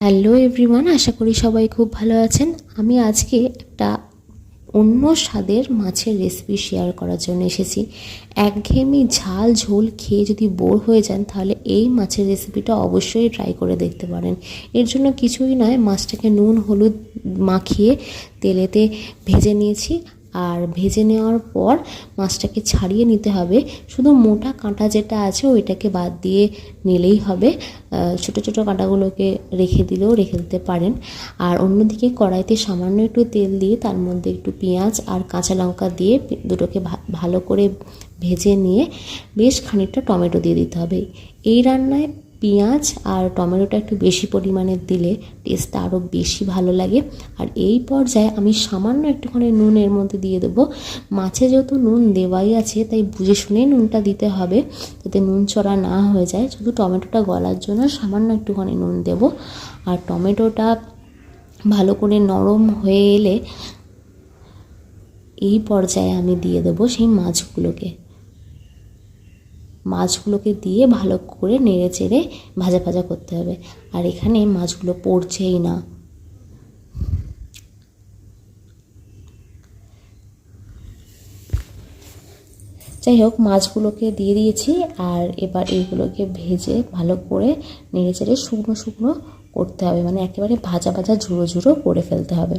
Hello everyone আশা করি সবাই খুব ভালো আছেন। আমি আজকে একটা অন্য স্বাদের মাছের রেসিপি শেয়ার করার জন্য এসেছি। একঘেয়েমি ঝাল ঝোল খেয়ে যদি বোর হয়ে যান, তাহলে এই মাছের রেসিপিটা অবশ্যই ট্রাই করে দেখতে পারেন। এর জন্য কিছুই নয়, মাছটাকে নুন, হলুদ মাখিয়ে তেলেতে ভেজে নিয়েছি। আর ভেজে নেওয়ার পর মাছটাকে ছাড়িয়ে নিতে হবে। শুধু মোটা কাঁটা যেটা আছে ওইটাকে বাদ দিয়ে নিলেই হবে। ছোট ছোট কাঁটাগুলোকে রেখে দিলেও রেখে দিতে পারেন। আর অন্যদিকে কড়াইতে সামান্য একটু তেল দিয়ে তার মধ্যে একটু পেঁয়াজ আর কাঁচা লঙ্কা দিয়ে দুটোকে ভালো করে ভেজে নিয়ে বেশ খানিকটা টমেটো দিয়ে দিতে হবে। এই রান্নায় পেঁয়াজ আর টমেটোটা একটু বেশি পরিমাণে দিলে টেস্টটা আরও বেশি ভালো লাগে। আর এই পর্যায়ে আমি সামান্য একটুখানি নুন এর মধ্যে দিয়ে দেবো। মাছে যেহেতু নুন দেওয়াই আছে, তাই বুঝে শুনেই নুনটা দিতে হবে যাতে নুন চড়া না হয়ে যায়। শুধু টমেটোটা গলার জন্য সামান্য একটুখানি নুন দেবো। আর টমেটোটা ভালো করে নরম হয়ে এলে এই পর্যায়ে আমি দিয়ে দেবো সেই মাছগুলোকে। মাছগুলোকে দিয়ে ভালো করে নেড়ে চেড়ে ভাজা ভাজা করতে হবে। আর এখানে মাছগুলো পড়ছেই না। যাই হোক, মাছগুলোকে দিয়ে দিয়েছি আর এবার এইগুলোকে ভেজে ভালো করে নেড়ে চেড়ে শুকনো শুকনো করতে হবে। মানে একেবারে ভাজা ভাজা ঝুড়ো ঝুড়ো করে ফেলতে হবে।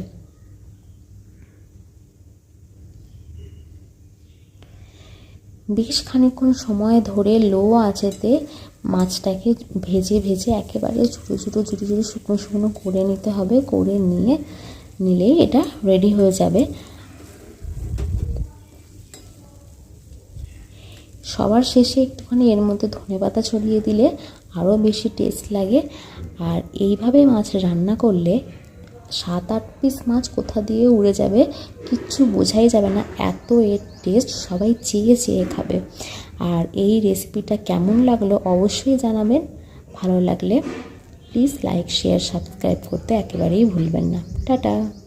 বেশ খানিকক্ষণ সময় ধরে লো আঁচেতে মাছটাকে ভেজে ভেজে একেবারে ছোটো ছোটো ছোটো ছোটো শুকনো শুকনো করে নিতে হবে। করে নিয়ে নিলেই এটা রেডি হয়ে যাবে। সবার শেষে একটুখানি এর মধ্যে ধনে পাতা ছড়িয়ে দিলে আরও বেশি টেস্ট লাগে। আর এইভাবে মাছ রান্না করলে সাত আট পিস মাছ কোথা দিয়ে উড়ে যাবে কিচ্ছু বোঝাই যাবে না। এত এর টেস্ট সবাই চেয়ে চেয়ে খাবে। আর এই রেসিপিটা কেমন লাগল অবশ্যই জানাবেন। ভালো লাগলে প্লিজ লাইক শেয়ার সাবস্ক্রাইব করতে একেবারেই ভুলবেন না। টাটা!